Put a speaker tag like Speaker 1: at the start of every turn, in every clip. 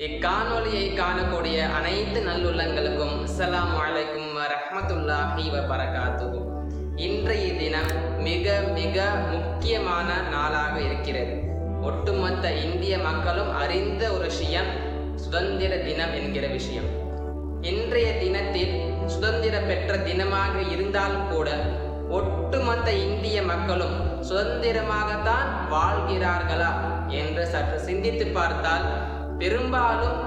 Speaker 1: இக்காணொலியை காணக்கூடிய அனைத்து நல்லுள்ளங்களுக்கும் அஸ்லாம் அலைக்கும் ரஹமத்துல்லாஹி வரகாத்து இன்றைய தினம் மிக மிக முக்கியமான நாளாக இருக்கிறது. ஒட்டுமொத்த இந்திய மக்களும் அறிந்த ஒரு விஷயம் சுதந்திர தினம் என்கிற விஷயம். இன்றைய தினத்தில் சுதந்திர பெற்ற தினமாக இருந்தால் கூட ஒட்டுமொத்த இந்திய மக்களும் சுதந்திரமாகத்தான் வாழ்கிறார்களா என்று சற்று சிந்தித்து பார்த்தால் பெரும்பாலும்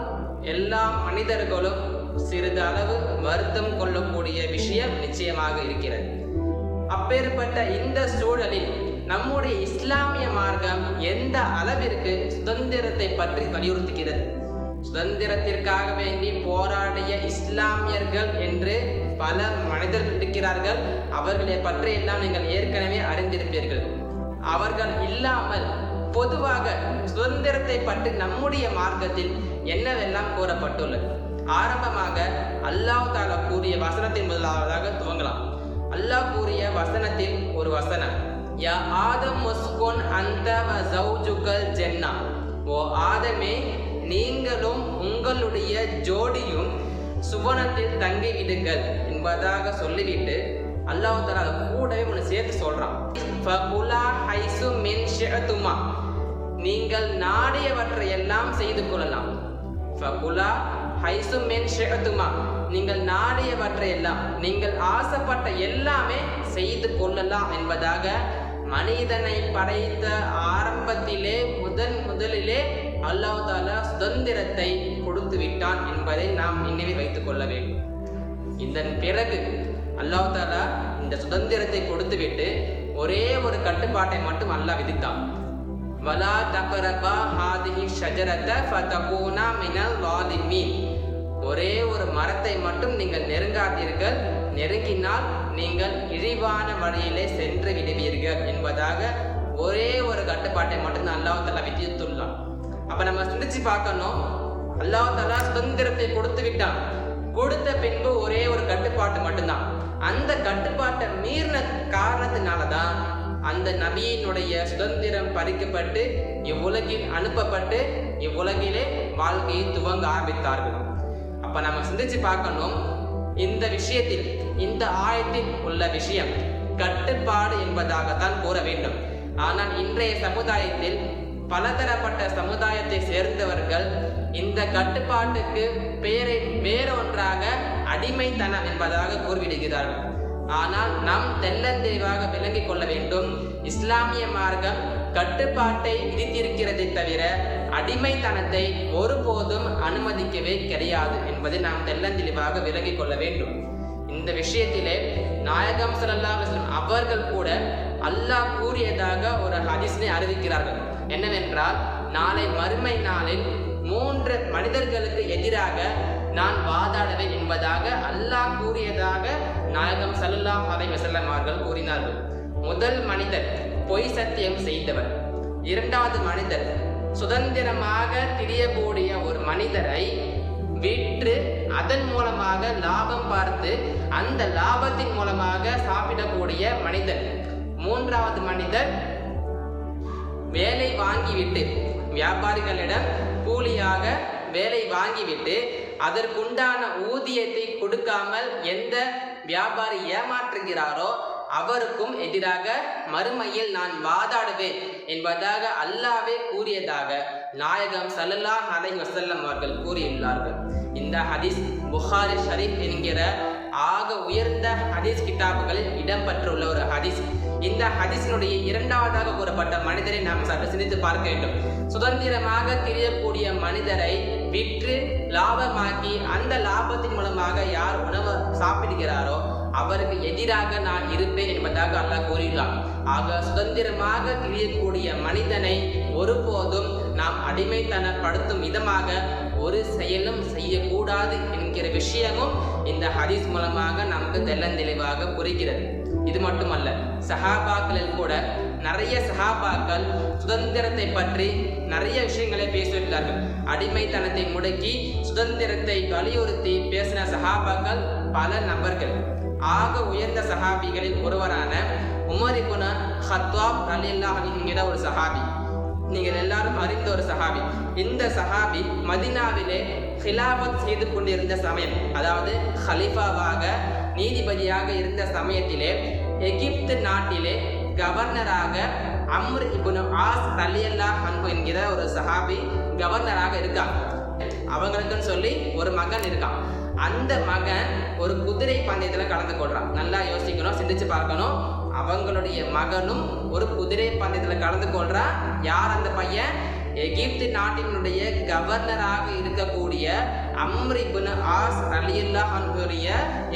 Speaker 1: எல்லா மனிதர்களும் சிறிது அளவு வருத்தம் கொள்ளக்கூடிய விஷயம் நிச்சயமாக இருக்கிறது. அப்பேற்பட்ட இந்த சூழலில் நம்முடைய இஸ்லாமிய மார்க்கம் எந்த அளவிற்கு சுதந்திரத்தை பற்றி வலியுறுத்துகிறது? சுதந்திரத்திற்காக வேண்டி போராடிய இஸ்லாமியர்கள் என்று பல மனிதர்கள் இருக்கிறார்கள். அவர்களை பற்றி எல்லாம் நீங்கள் ஏற்கனவே அறிந்திருப்பீர்கள். அவர்கள் இல்லாமல் பொதுவாக சுதந்திரத்தை பற்றி நம்முடைய மார்க்கத்தில் என்னவெல்லாம் கூறப்பட்டுள்ளது? ஆரம்பமாக அல்லாஹ் தாலா கூறிய வசனத்தின் முதலாவதாக துவங்கலாம். அல்லாஹ் கூறிய வசனத்தில் ஒரு வசனம் யா ஆதம் முஸ்குன் அந்த ஜவுஜுகல் ஜென்னா. ஓ ஆதமே நீங்களும் உங்களுடைய ஜோடியும் சுவனத்தில் தங்கிவிடுங்கள் என்பதாக சொல்லிவிட்டு அல்லாஹ் தலா அதை கூடவே உன்னை சேர்த்து சொல்றான். ஃபகுலா ஹைசு மின் ஷிஅதுமா நீங்கள் நாடியவற்றை எல்லாம் செய்து கொள்ளலாம். ஃபகுலா ஹைசு மின் ஷிஅதுமா நீங்கள் நாடியவற்றை எல்லாம் நீங்கள் ஆசைப்பட்ட எல்லாமே செய்து கொள்ளலாம் என்பதாக மனிதனை படைத்த ஆரம்பத்திலே முதன் முதலிலே அல்லாஹ் தாலா சுதந்திரத்தை கொடுத்து விட்டான் என்பதை நாம் நினைவில் வைத்துக் கொள்ள வேண்டும். இதன் பிறகு அல்லாஹாலா இந்த சுதந்திரத்தை கொடுத்துவிட்டு ஒரே ஒரு கட்டுப்பாட்டை மட்டும் அல்லாஹ் விதித்தான். வலா தகரபா ஹாதிஹி ஷஜரத ஃபதகூனா மினல் வாலிமீன். ஒரே ஒரு மரத்தை மட்டும் நீங்கள் நெருங்காதீர்கள். நெருங்கினால் நீங்கள் இழிவான வழியிலே சென்று விடுவீர்கள் என்பதாக ஒரே ஒரு கட்டுப்பாட்டை மட்டும் அல்லாஹ் தலா விதித்துள்ளான். அப்ப நம்ம சிந்திச்சு பார்க்கணும். அல்லாஹ் தலா சுதந்திரத்தை கொடுத்து விட்டான் கொடுத்த பின்பு ஒரே ஒரு கட்டுப்பாட்டு மட்டும்தான். அந்த கட்டுப்பாட்டை மீறின காரணத்தினால தான் அந்த நபியினுடைய சுதந்திரம் பறிக்கப்பட்டு இவ்வுலகில் அனுப்பப்பட்டு இவ்வுலகிலே வாழ்க்கையை துவங்க ஆரம்பித்தார்கள். அப்ப நம்ம சிந்திச்சு பார்க்கணும் இந்த விஷயத்தில் இந்த ஆயத்தில் உள்ள விஷயம் கட்டுப்பாடு என்பதாகத்தான் கூற வேண்டும். ஆனால் இன்றைய சமுதாயத்தில் பலதரப்பட்ட சமுதாயத்தை சேர்ந்தவர்கள் இந்த கட்டுப்பாட்டுக்கு பெயரை வேறொன்றாக அடிமைத்தனம் என்பதாக கூறிவிடுகிறார்கள். ஆனால் நாம் தெள்ளந்தெளிவாக விளங்கிக் கொள்ள வேண்டும். இஸ்லாமிய மார்க்கம் கட்டுப்பாட்டை விதித்திருக்கிறதை தவிர அடிமைத்தனத்தை ஒருபோதும் அனுமதிக்கவே கிடையாது என்பதை நாம் தெள்ளந்தெளிவாக விளங்கிக் கொள்ள வேண்டும். இந்த விஷயத்திலே நாயகம் ஸல்லல்லாஹு அவர்கள் கூட அல்லாஹ் கூறியதாக ஒரு ஹதீஸினை அறிவிக்கிறார்கள். என்னவென்றால் நாளை மறுமை நாளில் மூன்று மனிதர்களுக்கு எதிராக நான் வாதாடுவேன் என்பதாக அல்லாஹ் கூறியதாக நாயகம் சல்லுல்லா அலை வசல்லம் அவர்கள் கூறினார்கள். முதல் மனிதர் பொய் சத்தியம் செய்தவர் இரண்டாவது மனிதர் சுதந்திரமாக திரியக்கூடிய ஒரு மனிதரை விற்று அதன் மூலமாக லாபம் பார்த்து அந்த லாபத்தின் மூலமாக சாப்பிடக்கூடிய மனிதர் மூன்றாவது மனிதர் வேலை வாங்கிவிட்டு வியாபாரிகளிடம் கூலியாக வேலை வாங்கிவிட்டு அதற்குண்டான ஊதியத்தை கொடுக்காமல் எந்த வியாபாரி ஏமாற்றுகிறாரோ அவருக்கும் எதிராக மறுமையில் நான் வாதாடுவேன் என்பதாக அல்லாவே கூறியதாக நாயகம் சல்லல்லா அலை வசல்லம் அவர்கள் கூறியுள்ளார்கள். இந்த ஹதீஸ் புகாரி ஷரீப் என்கிற ஆக உயர்ந்த ஹதீஸ் கிதாபுகளில் இடம்பெற்றுள்ள ஒரு ஹதீஸ். இந்த ஹதீஸினுடைய இரண்டாவதாக கூறப்பட்ட மனிதரை நாம் சற்று சிந்தித்து பார்க்க வேண்டும். சுதந்திரமாக தெரியக்கூடிய மனிதரை விற்று லாபமாக்கி அந்த லாபத்தின் மூலமாக யார் உணவு சாப்பிடுகிறாரோ அவருக்கு எதிராக நான் இருப்பேன் என்பதாக அல்லாஹ் கூறியுள்ளார் ஆக சுதந்திரமாக திரியக்கூடிய மனிதனை ஒருபோதும் நாம் அடிமைத்தனப்படுத்தும் விதமாக ஒரு செயலும் செய்யக்கூடாது என்கிற விஷயமும் இந்த ஹதீஸ் மூலமாக நமக்கு தெள்ளந்தெளிவாக புரிகிறது. இது மட்டுமல்ல சஹாபாக்களில் கூட நிறைய சஹாபாக்கள் சுதந்திரத்தை பற்றி நிறைய விஷயங்களை பேசியுள்ளார்கள் அடிமைத்தனத்தை முடக்கி சுதந்திரத்தை வலியுறுத்தி பேசின சஹாபாக்கள் பல நபர்கள். ஆக உயர்ந்த சஹாபிகளில் ஒருவரான உமர் குண ஹத்வாப் அலில்லா என்கிற ஒரு சஹாபி நீங்கள் எல்லாரும் அறிந்த ஒரு சஹாபி இந்த சஹாபி மதினாவிலே ஹிலாபத் செய்து கொண்டிருந்த சமயம் அதாவது ஹலிஃபாவாக நீதிபதியாக இருந்த சமயத்திலே எகிப்து நாட்டிலே கவர்னராக அம்ர் இபுன் ஆஸ் ரலியல்லா அன்பு என்கிற ஒரு சஹாபி கவர்னராக இருக்காங்க அவங்களுக்குன்னு சொல்லி ஒரு மகன் இருக்கான். அந்த மகன் ஒரு குதிரை பந்தயத்தில் கலந்து கொள்றான். நல்லா யோசிக்கணும் சிந்திச்சு பார்க்கணும். அவங்களுடைய மகனும் ஒரு குதிரை பந்தயத்தில் கலந்து கொள்றான். யார் அந்த பையன்? எகிப்து நாட்டினுடைய கவர்னராக இருக்கக்கூடிய அம்ரிபுன் ஆஸ் அலியுல்லா அன்புடைய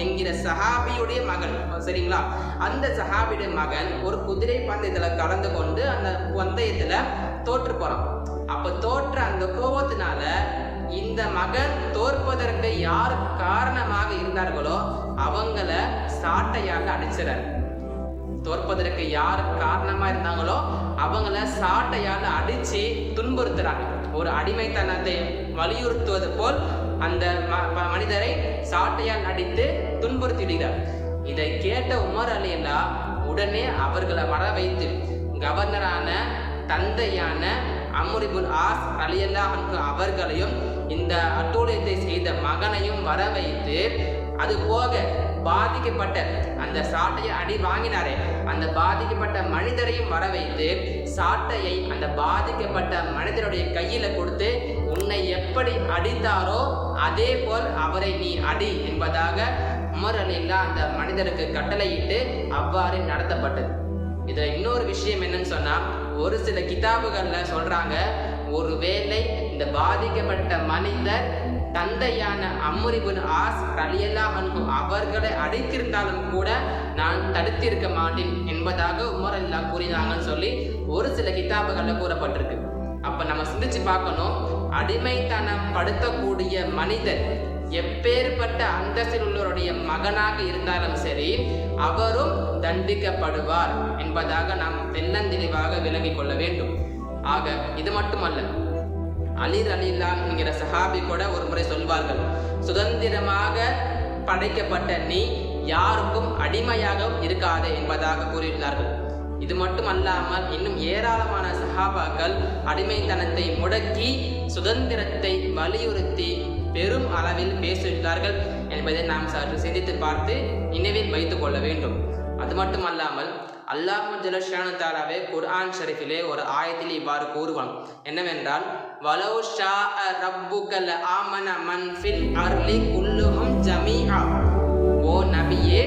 Speaker 1: என்கிற சஹாபியுடைய மகன். சரிங்களா? அந்த சஹாபியுடைய மகன் ஒரு குதிரை பந்தயத்தில் கலந்து கொண்டு அந்த பந்தயத்தில் தோற்று போகிறான் அப்போ தோற்ற அந்த கோபத்தினால இந்த மகன் தோற்பதற்கு யார் காரணமாக இருந்தார்களோ அவங்கள சாட்டையாக அடிச்சிடறார். தோற்பதற்கு யார் காரணமா இருந்தாங்களோ அவங்கள சாட்டையால் அடிச்சு துன்புறுத்துறாங்க. ஒரு அடிமைத்தனத்தை வலியுறுத்துவது போல் அந்த மனிதரை சாட்டையால் அடித்து துன்புறுத்திடுகிறார் இதை கேட்ட உமர் அலியல்லா உடனே அவர்களை வர வைத்து கவர்னரான தந்தையான அமுரிபுல் ஆஸ் அலியல்லா அவர்களையும் இந்த அட்டூழியத்தை செய்த மகனையும் வர வைத்து அது போக பாதிக்கப்பட்ட அந்த சாட்டையை அடி வாங்கினாரே. அந்த பாதிக்கப்பட்ட மனிதரையும் வர வைத்து சாட்டையை அந்த பாதிக்கப்பட்ட மனிதருடைய கையில கொடுத்து உன்னை எப்படி அடித்தாரோ அதே போல் அவரை நீ அடி என்பதாக உமர் அலில்லா அந்த மனிதருக்கு கட்டளையிட்டு அவ்வாறு நடத்தப்பட்டது. இதுல இன்னொரு விஷயம் என்னன்னு சொன்னா ஒரு சில கிதாபுகள்ல சொல்றாங்க ஒருவேளை இந்த பாதிக்கப்பட்ட மனிதர் தந்தையான அம்முரிபுன் ஆஸ் ரலியல்லா அன்பு அவர்களை அடைத்திருந்தாலும் கூட நான் தடுத்திருக்க மாட்டேன் என்பதாக உமர் அல்லா கூறினாங்கன்னு சொல்லி ஒரு சில கிதாபுகளில் கூறப்பட்டிருக்கு. அப்போ நம்ம சிந்திச்சு பார்க்கணும். அடிமைத்தனம் படுத்தக்கூடிய மனிதர் எப்பேற்பட்ட அந்தஸ்தில் உள்ளவருடைய மகனாக இருந்தாலும் சரி அவரும் தண்டிக்கப்படுவார் என்பதாக நாம் தென்னந்தெளிவாக விளங்கிக் கொள்ள வேண்டும். ஆக இது மட்டுமல்ல. அலிர் அலில்லா என்கிற சஹாபி கூட ஒரு முறை சொல்வார்கள் சுதந்திரமாக படைக்கப்பட்ட நீ யாருக்கும் அடிமையாக இருக்காதே என்பதாக கூறியுள்ளார்கள் இது மட்டும் அல்லாமல் இன்னும் ஏராளமான சஹாபாக்கள் அடிமைத்தனத்தை முடக்கி சுதந்திரத்தை வலியுறுத்தி பெரும் அளவில் பேசியுள்ளார்கள் என்பதை நாம் சற்று சிந்தித்து பார்த்து நினைவில் வைத்துக் கொள்ள வேண்டும். அது மட்டும் அல்லாமல் அல்லாஹு ஜலஷானு தாலாவே குர்ஆன் ஷரீஃபிலே ஒரு ஆயத்தில் இவ்வாறு கூறுவான் என்னவென்றால் வலோ ஷா ரப்புகல் ஆமன மன் ஃபில் அர்லி குல்லுஹும் ஜமீஆ ஓ நபியே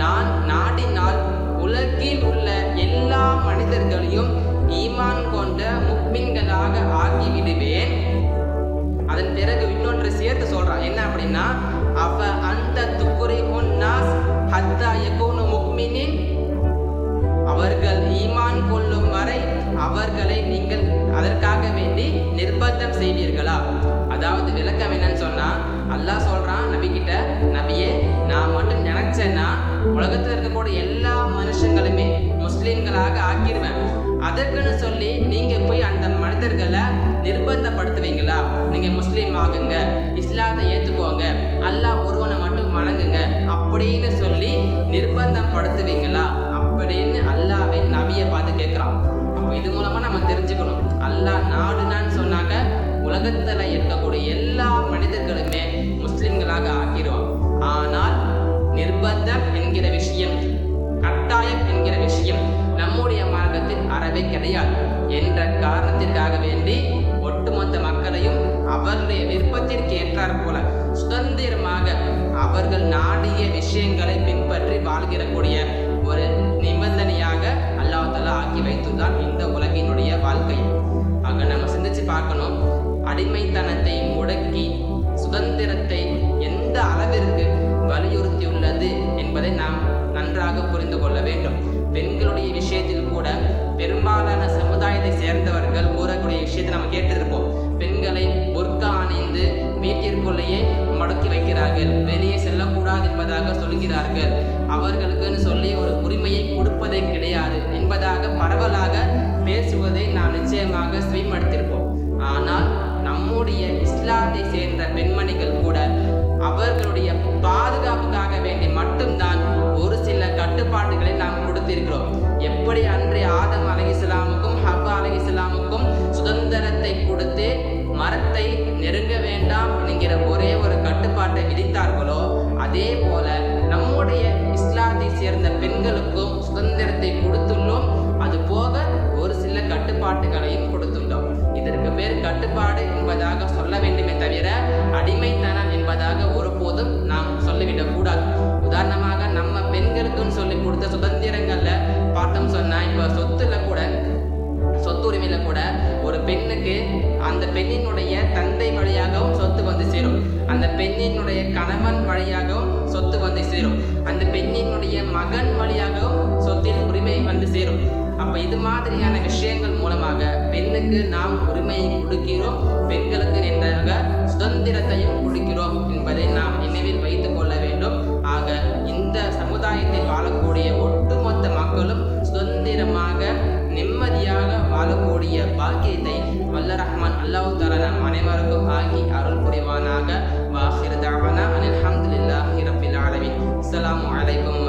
Speaker 1: நான் நாடினால் உலகில் உள்ள எல்லா மனிதர்களையும் ஈமான் கொண்ட முக்மின்களாக ஆக்கிவிடுவேன். அதன் பிறகு இன்னொன்று சேர்த்து சொல்றான். என்ன அப்படின்னா அவ அந்த துக்குரி நாஸ் ஹத்தா எகோனு முக்மினின். அவர்கள் ஈமான் கொள்ளும் வரை அவர்களை நீங்கள் அதற்காக வேண்டி நிர்பந்தம் செய்வீர்களா? அதாவது விளக்கம் என்னன்னு சொன்னா அல்லாஹ் சொல்றான் நபிக்கிட்ட கிட்ட நபியே நான் மட்டும் நினைச்சேன்னா உலகத்தில் இருக்கக்கூடிய எல்லா மனுஷங்களுமே முஸ்லீம்களாக ஆக்கிடுவேன் அதற்குன்னு சொல்லி நீங்க போய் அந்த மனிதர்களை நிர்பந்தப்படுத்துவீங்களா? நீங்க முஸ்லீம் ஆகுங்க இஸ்லாத்தை ஏத்துக்கோங்க அல்லாஹ் ஒருவனை மட்டும் வணங்குங்க அப்படின்னு சொல்லி நிர்பந்தம் படுத்துவீங்களா? அப்படின்னு அல்லாவின் நபியை பார்த்து கேட்க அல்லாஹ் நாடுனான்னு சொன்னாக்க உலகத்துல இருக்கக்கூடிய எல்லா மனிதர்களுமே முஸ்லிம்களாக ஆக்கிடுவான் ஆனால் நிர்பந்தம் என்கிற விஷயம் கட்டாயம் என்கிற விஷயம் நம்முடைய மார்க்கத்தில் அறவே கிடையாது. என்ற காரணத்திற்காக வேண்டி ஒட்டுமொத்த மக்களையும் அவர்களுடைய விருப்பத்திற்கு ஏற்றார் போல சுதந்திரமாக அவர்கள் நாடிய விஷயங்களை பின்பற்றி வாழ்கிறக்கூடிய ஒரு நிபந்தனையாக அல்லாஹால ஆக்கி வைத்துதான் இந்த உலகினுடைய வாழ்க்கை. ஆக நம்ம சிந்திச்சு பார்க்கணும். அடிமைத்தனத்தை முடக்கி சுதந்திரத்தை எந்த அளவிற்கு வலியுறுத்தியுள்ளது என்பதை நாம் நன்றாக புரிந்து கொள்ள வேண்டும். பெண்களுடைய விஷயத்தில் கூட பெரும்பாலான சமுதாயத்தை சேர்ந்தவர்கள் கூறக்கூடிய விஷயத்தை நம்ம கேட்டிருப்போம். பெண்களை பொற்கா அணிந்து வீட்டிற்குள்ளேயே மடக்கி வைக்கிறார்கள். வெளியே செல்லக்கூடாது என்பதாக சொல்கிறார்கள். அவர்களுக்குன்னு சொல்லி ஒரு உரிமையை கொடுப்பதே கிடையாது என்பதாக பரவலாக பேசுவதை நாம் நிச்சயமாக ஸ்வீமடுத்திருப்போம் ஆனால் நம்முடைய இஸ்லாத்தை சேர்ந்த பெண்மணிகள் கூட அவர்களுடைய பாதுகாப்புக்காக வேண்டி மட்டும்தான் ஒரு சில கட்டுப்பாடுகளை நாம் கொடுத்திருக்கிறோம். எப்படி அன்றைய ஆதம் அலை இஸ்லாமுக்கும் ஹப்பா அலை கொடுத்து மரத்தை நெருங்க வேண்டாம் என்கிற ஒரே ஒரு கட்டுப்பாட்டை விதித்தார்களோ அதே போல நம்முடைய இஸ்லாத்தை சேர்ந்த பெண்களுக்கும் சுதந்திரத்தை கொடுத்துள்ளோம். அது போக கட்டுப்பாட்டுகளையும் கொடுத்துள்ளோம். இதற்கு பேர் கட்டுப்பாடு என்பதாக சொல்ல வேண்டுமே தவிர அடிமைத்தனம் என்பதாக ஒருபோதும் நாம் சொல்லிவிடக் கூடாது உதாரணமாக நம்ம பெண்களுக்குன்னு சொல்லி கொடுத்த சுதந்திரங்கள்ல பார்த்தோம் சொன்னா இப்ப சொத்துல கூட சொத்துரிமையில கூட ஒரு பெண்ணுக்கு அந்த பெண்ணினுடைய தந்தை வழியாகவும் சொத்து வந்து சேரும். அந்த பெண்ணினுடைய கணவன் வழியாகவும் சொத்து வந்து சேரும். அந்த பெண்ணினுடைய மகன் வழியாகவும் சொத்தின் உரிமை வந்து சேரும். அப்ப இது மாதிரியான விஷயங்கள் மூலமாக பெண்ணுக்கு நாம் உரிமையை கொடுக்கிறோம் பெண்களுக்கு நின்றாக சுதந்திரத்தையும் கொடுக்கிறோம் என்பதை நாம் நினைவில் வைத்துக் கொள்ள வேண்டும். ஆக இந்த சமுதாயத்தில் வாழக்கூடிய ஒட்டுமொத்த மக்களும் சுதந்திரமாக நிம்மதியாக வாழக்கூடிய பாக்கியத்தை வல்ல ரஹ்மான் அல்லாஹ் தாலா நம் அனைவருக்கும் ஆகி அருள் புரிவானாக. வாஹிர் தாவனா அனில் ஹம்துலில்லாஹி ரப்பில் ஆலமீன். அஸ்ஸலாமு அலைக்கும்